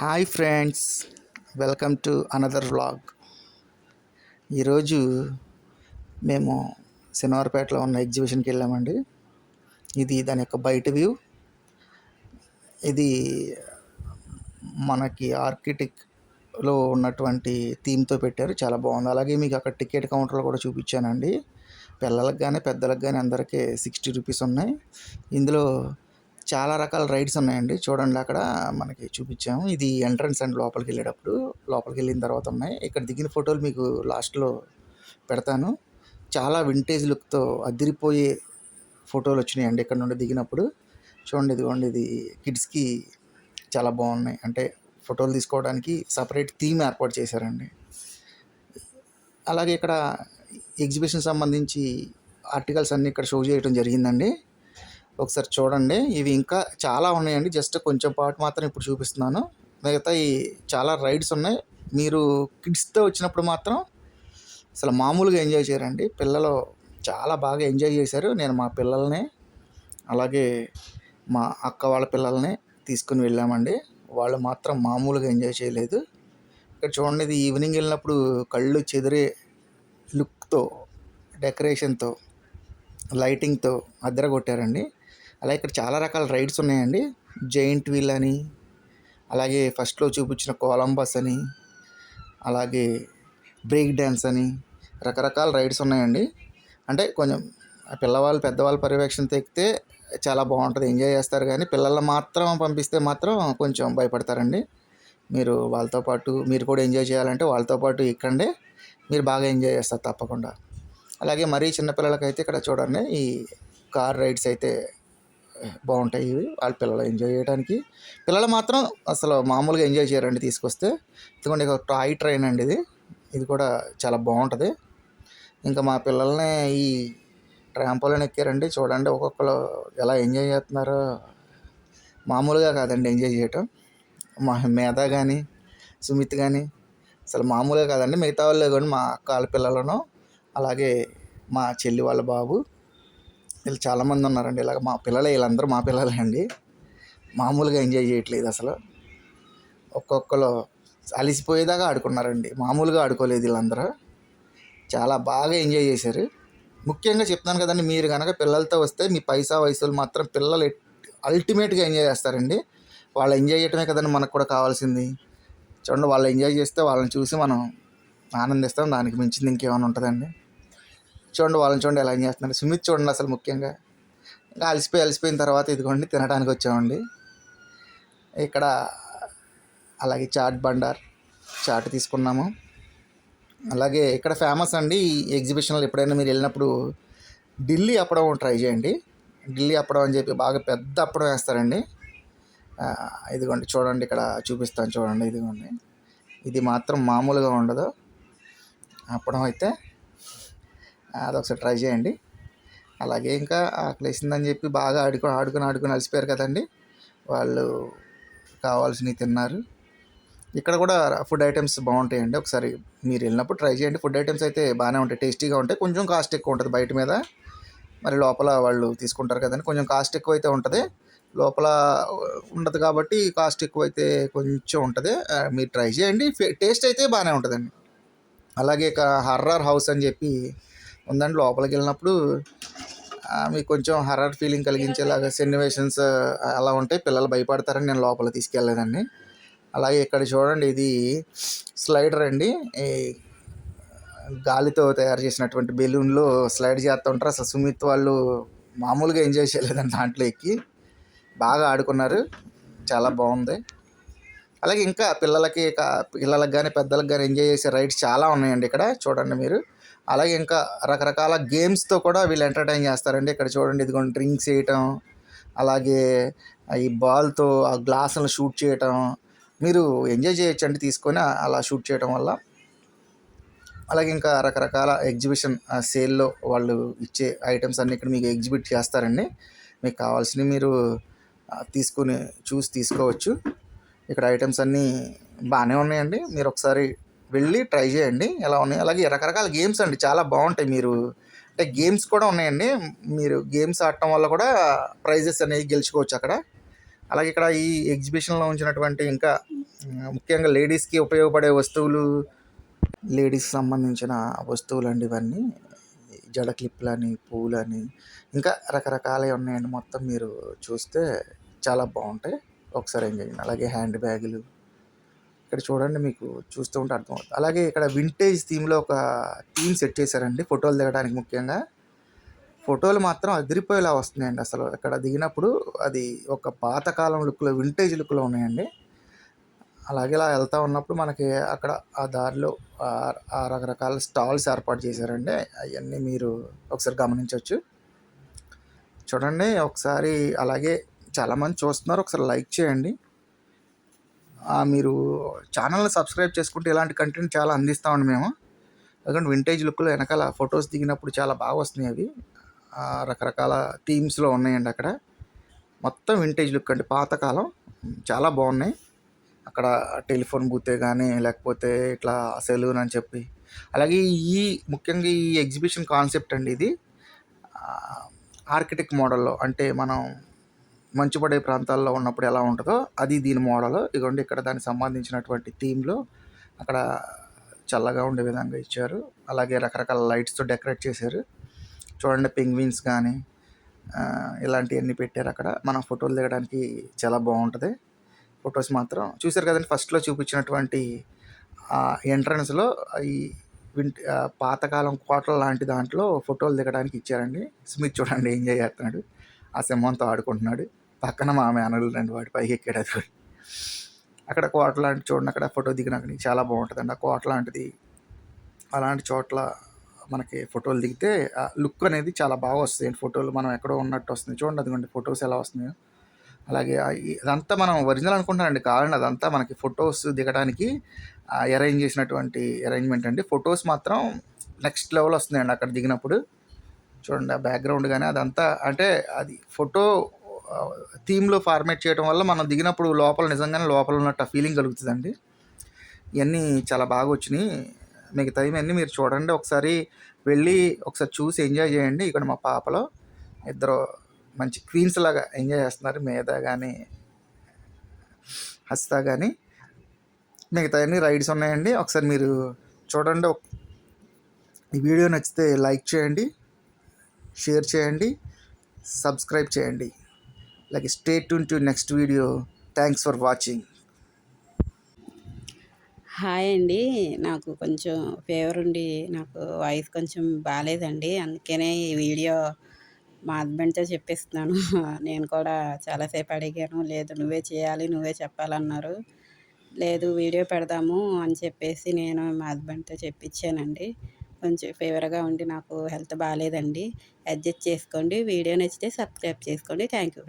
Hi friends welcome to another vlog. ఈరోజు మేము శనివారపేటలో ఉన్న ఎగ్జిబిషన్కి వెళ్ళామండి. ఇది దాని యొక్క బయట వ్యూ. ఇది మనకి ఆర్కిటెక్లో ఉన్నటువంటి థీమ్తో పెట్టారు. చాలా బాగుంది. అలాగే మీకు అక్కడ టికెట్ కౌంటర్లో కూడా చూపించానండి. పిల్లలకు కానీ పెద్దలకు కానీ అందరికీ సిక్స్టీ రూపీస్ ఉన్నాయి. ఇందులో చాలా రకాల రైడ్స్ ఉన్నాయండి. చూడండి అక్కడ మనకి చూపించాము. ఇది ఎంట్రన్స్ అండ్ లోపలికి వెళ్ళేటప్పుడు లోపలికి వెళ్ళిన తర్వాత ఉన్నాయి. ఇక్కడ దిగిన ఫోటోలు మీకు లాస్ట్లో పెడతాను. చాలా వింటేజ్ లుక్తో అదిరిపోయే ఫోటోలు వచ్చినాయండి ఇక్కడ నుండి దిగినప్పుడు. చూడండి ఇదిగోండి ఇది కిడ్స్కి చాలా బాగున్నాయి. అంటే ఫోటోలు తీసుకోవడానికి సపరేట్ థీమ్ ఏర్పాటు చేశారండి. అలాగే ఇక్కడ ఎగ్జిబిషన్ సంబంధించి ఆర్టికల్స్ అన్నీ ఇక్కడ షో చేయడం జరిగిందండి. ఒకసారి చూడండి. ఇవి ఇంకా చాలా ఉన్నాయండి. జస్ట్ కొంచెం పాటు మాత్రం ఇప్పుడు చూపిస్తున్నాను. మిగతా ఈ చాలా రైడ్స్ ఉన్నాయి. మీరు కిడ్స్తో వచ్చినప్పుడు మాత్రం అసలు మామూలుగా ఎంజాయ్ చేయరండి. పిల్లలు చాలా బాగా ఎంజాయ్ చేశారు. నేను మా పిల్లల్ని అలాగే మా అక్క వాళ్ళ పిల్లల్ని తీసుకుని వెళ్ళామండి. వాళ్ళు మాత్రం మామూలుగా ఎంజాయ్ చేయలేదు. ఇక్కడ చూడండి ఇది ఈవినింగ్ వెళ్ళినప్పుడు కళ్ళు చెదిరే లుక్తో డెకరేషన్తో లైటింగ్తో అద్దరగొట్టారండి. అలాగే ఇక్కడ చాలా రకాల రైడ్స్ ఉన్నాయండి. జైంట్ వీల్ అని అలాగే ఫస్ట్లో చూపించిన కొలంబస్ అని అలాగే బ్రేక్ డ్యాన్స్ అని రకరకాల రైడ్స్ ఉన్నాయండి. అంటే కొంచెం పిల్లవాళ్ళు పెద్దవాళ్ళు పర్యవేక్షణతో ఎక్కితే చాలా బాగుంటుంది. ఎంజాయ్ చేస్తారు కానీ పిల్లల్ని మాత్రం పంపిస్తే మాత్రం కొంచెం భయపడతారండి. మీరు వాళ్ళతో పాటు మీరు కూడా ఎంజాయ్ చేయాలంటే వాళ్ళతో పాటు ఇక్కడే మీరు బాగా ఎంజాయ్ చేస్తారు తప్పకుండా. అలాగే మరీ చిన్నపిల్లలకైతే ఇక్కడ చూడండి ఈ కార్ రైడ్స్ అయితే బాగుంటాయి. ఇవి వాళ్ళ పిల్లలు ఎంజాయ్ చేయడానికి. పిల్లలు మాత్రం అసలు మామూలుగా ఎంజాయ్ చేయరండి తీసుకొస్తే. ఎందుకంటే ఒక టాయ్ ట్రైన్ అండి ఇది. ఇది కూడా చాలా బాగుంటుంది. ఇంకా మా పిల్లల్ని ఈ ట్రాంపోలిన్ ఎక్కారండి. చూడండి ఒక్కొక్కరు ఎలా ఎంజాయ్ చేస్తున్నారో. మామూలుగా కాదండి ఎంజాయ్ చేయటం. మా మేధ కానీ సుమిత్ కానీ అసలు మామూలుగా కాదండి. మిగతా వాళ్ళు కానీ మా అక్క వాళ్ళ పిల్లలను అలాగే మా చెల్లి వాళ్ళ బాబు వీళ్ళు చాలామంది ఉన్నారండి. ఇలాగ మా పిల్లలే వీళ్ళందరూ మా పిల్లలే అండి. మామూలుగా ఎంజాయ్ చేయట్లేదు అసలు. ఒక్కొక్కరు అలిసిపోయేదాకా ఆడుకున్నారండి. మామూలుగా ఆడుకోలేదు వీళ్ళందరూ. చాలా బాగా ఎంజాయ్ చేశారు. ముఖ్యంగా చెప్తున్నాను కదండి మీరు కనుక పిల్లలతో వస్తే మీ పైసా వయసులు మాత్రం పిల్లలు అల్టిమేట్గా ఎంజాయ్ చేస్తారండి. వాళ్ళు ఎంజాయ్ చేయటమే కదండి మనకు కూడా కావాల్సింది. చూడండి వాళ్ళు ఎంజాయ్ చేస్తే వాళ్ళని చూసి మనం ఆనందిస్తాం. దానికి మించింది ఇంకేమైనా ఉంటుందండి చూడండి వాళ్ళని చూడండి ఎలా ఎంజాయ్ చేస్తున్నారు. సుమిత్ చూడండి అసలు ముఖ్యంగా. ఇంకా అలసిపోయి అలసిపోయిన తర్వాత ఇదిగోండి తినడానికి వచ్చామండి. ఇక్కడ అలాగే చాట్ బండార్ చాట్ తీసుకున్నాము. అలాగే ఇక్కడ ఫేమస్ అండి ఎగ్జిబిషన్లో. ఎప్పుడైనా మీరు వెళ్ళినప్పుడు ఢిల్లీ అప్పడం ట్రై చేయండి. ఢిల్లీ అప్పడం అని చెప్పి బాగా పెద్ద అప్పడం వేస్తారండి. ఇదిగోండి చూడండి ఇక్కడ చూపిస్తాను చూడండి ఇదిగోండి. ఇది మాత్రం మామూలుగా ఉండదు. అప్పడం అయితే అదొకసారి ట్రై చేయండి. అలాగే ఇంకా ఆకలేసిందని చెప్పి బాగా ఆడుకొని ఆడుకొని ఆడుకొని అలసిపోయారు కదండి. వాళ్ళు కావాల్సినవి తిన్నారు. ఇక్కడ కూడా ఫుడ్ ఐటమ్స్ బాగుంటాయండి. ఒకసారి మీరు వెళ్ళినప్పుడు ట్రై చేయండి. ఫుడ్ ఐటమ్స్ అయితే బాగానే ఉంటాయి. టేస్టీగా ఉంటాయి. కొంచెం కాస్ట్ ఎక్కువ ఉంటుంది బయట మీద. మరి లోపల వాళ్ళు తీసుకుంటారు కదండి. కొంచెం కాస్ట్ ఎక్కువ అయితే ఉంటుంది. లోపల ఉండదు కాబట్టి కాస్ట్ ఎక్కువ అయితే కొంచెం ఉంటుంది. మీరు ట్రై చేయండి. టేస్ట్ అయితే బాగానే ఉంటుందండి. అలాగే ఇక హర్రర్ హౌస్ అని చెప్పి ఉందండి. లోపలికి వెళ్ళినప్పుడు మీకు కొంచెం హర్రర్ ఫీలింగ్ కలిగించేలాగా సన్నివేషన్స్ అలా ఉంటాయి. పిల్లలు భయపడతారని నేను లోపల తీసుకెళ్ళలేదండి. అలాగే ఇక్కడ చూడండి ఇది స్లైడర్ అండి. ఈ గాలితో తయారు చేసినటువంటి బెలూన్లో స్లైడ్ చేస్తూ ఉంటారు. అసలు సుమిత్ వాళ్ళు మామూలుగా ఎంజాయ్ చేయలేదండి దాంట్లో ఎక్కి. బాగా ఆడుకున్నారు. చాలా బాగుంది. అలాగే ఇంకా పిల్లలకి పిల్లలకు కానీ పెద్దలకు కానీ ఎంజాయ్ చేసే రైడ్స్ చాలా ఉన్నాయండి ఇక్కడ. చూడండి మీరు. అలాగే ఇంకా రకరకాల గేమ్స్తో కూడా వీళ్ళు ఎంటర్టైన్ చేస్తారండి. ఇక్కడ చూడండి ఇదిగోండి డ్రింక్స్ వేయటం అలాగే ఈ బాల్తో ఆ గ్లాసులను షూట్ చేయటం. మీరు ఎంజాయ్ చేయొచ్చండి తీసుకొని అలా షూట్ చేయటం వల్ల. అలాగే ఇంకా రకరకాల ఎగ్జిబిషన్ సేల్లో వాళ్ళు ఇచ్చే ఐటమ్స్ అన్నీ ఇక్కడ మీకు ఎగ్జిబిట్ చేస్తారండి. మీకు కావాల్సినవి మీరు తీసుకుని చూసి తీసుకోవచ్చు. ఇక్కడ ఐటమ్స్ అన్నీ బాగానే ఉన్నాయండి. మీరు ఒకసారి వెళ్ళి ట్రై చేయండి ఎలా ఉన్నాయి అలాగే రకరకాల గేమ్స్ అండి చాలా బాగుంటాయి మీరు అంటే గేమ్స్ కూడా ఉన్నాయండి మీరు గేమ్స్ ఆడటం వల్ల కూడా ప్రైజెస్ అనేవి గెలుచుకోవచ్చు అక్కడ అలాగే ఇక్కడ ఈ ఎగ్జిబిషన్లో ఉంచినటువంటి ఇంకా ముఖ్యంగా లేడీస్‌కి ఉపయోగపడే వస్తువులు, లేడీస్ సంబంధించిన వస్తువులండి ఇవన్నీ. జడ క్లిప్‌లని, పూలని ఇంకా రకరకాలయి ఉన్నాయండి. మొత్తం మీరు చూస్తే చాలా బాగుంటాయి ఒకసారి ఎంజాయ్ చేయండి. అలాగే హ్యాండ్ బ్యాగులు. ఇక్కడ చూడండి మీకు చూస్తూ ఉంటే అర్థమవుతుంది. అలాగే ఇక్కడ వింటేజ్ థీమ్‌లో ఒక థీమ్ సెట్ చేశారండి ఫోటోలు దిగడానికి ముఖ్యంగా. ఫోటోలు మాత్రం అదిరిపోయేలా వస్తున్నాయండి అసలు. ఇక్కడ దిగినప్పుడు అది ఒక పాతకాలం లుక్‌లో వింటేజ్ లుక్‌లో ఉన్నాయండి. అలాగే ఇలా వెళ్తూ ఉన్నప్పుడు మనకి అక్కడ ఆ దారిలో ఆ రకరకాల స్టాల్స్ ఏర్పాటు చేశారండి. అవన్నీ మీరు ఒకసారి గమనించవచ్చు చూడండి ఒకసారి అలాగే చాలామంది చూస్తున్నారు. ఒకసారి లైక్ చేయండి. మీరు ఛానల్ని సబ్స్క్రైబ్ చేసుకుంటే ఇలాంటి కంటెంట్ చాలా అందిస్తామండి మేము. ఎందుకంటే వింటేజ్ లుక్‌లో వెనకాల ఫొటోస్ దిగినప్పుడు చాలా బాగా వస్తున్నాయి అవి. రకరకాల థీమ్స్‌లో ఉన్నాయండి అక్కడ. మొత్తం వింటేజ్ లుక్ అండి. పాతకాలం చాలా బాగున్నాయి. అక్కడ టెలిఫోన్ బూతే కానీ లేకపోతే ఇట్లా సెలూన్ అని చెప్పి. అలాగే ఈ ముఖ్యంగా ఈ ఎగ్జిబిషన్ కాన్సెప్ట్ అండి ఇది. ఆర్కిటెక్ ఆర్కిటెక్ట్ మోడల్‌లో అంటే మనం మంచు పడే ప్రాంతాల్లో ఉన్నప్పుడు ఎలా ఉంటుందో అది దీని మోడల్ ఇదిగోండి ఇక్కడ దానికి సంబంధించినటువంటి థీమ్‌లో అక్కడ చల్లగా ఉండే విధంగా ఇచ్చారు. అలాగే రకరకాల లైట్స్‌తో డెకరేట్ చేశారు. చూడండి పెంగ్విన్స్ కానీ ఇలాంటివన్నీ పెట్టారు అక్కడ మనం ఫోటోలు దిగడానికి చాలా బాగుంటుంది ఫొటోస్ మాత్రం చూసారు కదండి ఫస్ట్‌లో చూపించినటువంటి ఎంట్రన్స్‌లో ఈ వింట్ పాతకాలం కోటల లాంటి దాంట్లో ఫోటోలు దిగడానికి ఇచ్చారండి. స్మిత్ చూడండి ఎంజాయ్ చేస్తున్నాడు. ఆ సింహంతో ఆడుకుంటున్నాడు. పక్కన మా మేనల్లుడండి పైకి ఎక్కాడు అది కూడా. అక్కడ కోట లాంటి చూడండి అక్కడ ఫోటో దిగడానికి చాలా బావుంటదండి. ఆ కోట లాంటిది. అలాంటి చోట్ల మనకి ఫోటోలు దిగితే ఆ లుక్ అనేది చాలా బాగా వస్తాయండి ఫోటోలు. మనం ఎక్కడో ఉన్నట్టు వస్తుంది. చూడండి అదిగోండి ఫొటోస్ ఎలా వస్తున్నాయో. అలాగే ఇదంతా మనం ఒరిజినల్ అనుకుంటానండి కాదండి అదంతా మనకి ఫోటోస్ దిగడానికి అరేంజ్ చేసినటువంటి అరేంజ్‌మెంట్ అండి. ఫొటోస్ మాత్రం నెక్స్ట్ లెవెల్ వస్తున్నాయండి అక్కడ దిగినప్పుడు. చూడండి ఆ బ్యాక్‌గ్రౌండ్ కానీ అదంతా అంటే అది ఫోటో థీమ్‌లో ఫార్మాట్ చేయడం వల్ల మనం దిగినప్పుడు లోపల నిజంగానే లోపల ఉన్నట్టు ఆ ఫీలింగ్ కలుగుతుందండి ఇవన్నీ చాలా బాగా వచ్చినాయి మిగతా ఇవన్నీ మీరు చూడండి. ఒకసారి వెళ్ళి ఒకసారి చూసి ఎంజాయ్ చేయండి. ఇక్కడ మా పాపలో ఇద్దరు మంచి క్వీన్స్ లాగా ఎంజాయ్ చేస్తున్నారు. మేధ కానీ హస్తా కానీ మిగతా అన్ని రైడ్స్ ఉన్నాయండి. ఒకసారి మీరు చూడండి. ఈ వీడియో నచ్చితే లైక్ చేయండి. షేర్ చేయండి. సబ్స్క్రైబ్ చేయండి. Like stay tuned to next video. Thanks for watching. Hi అండి. నాకు కొంచెం ఫీవర్ ఉండి నాకు వాయిస్ కొంచెం బాగాలేదండి అందుకనే ఈ వీడియో మా హస్బెండ్‌తో చెప్పిస్తున్నాను. నేను కూడా చాలాసేపు అడిగాను. లేదు నువ్వే చేయాలి, నువ్వే చెప్పాలన్నారు. లేదు వీడియో పెడదాము అని చెప్పేసి నేను మా హస్బెండ్‌తో చెప్పించానండి. కొంచెం ఫీవర్‌గా ఉండి నాకు హెల్త్ బాగాలేదండి అడ్జస్ట్ చేసుకోండి. వీడియో నచ్చితే సబ్స్క్రైబ్ చేసుకోండి. Thank you.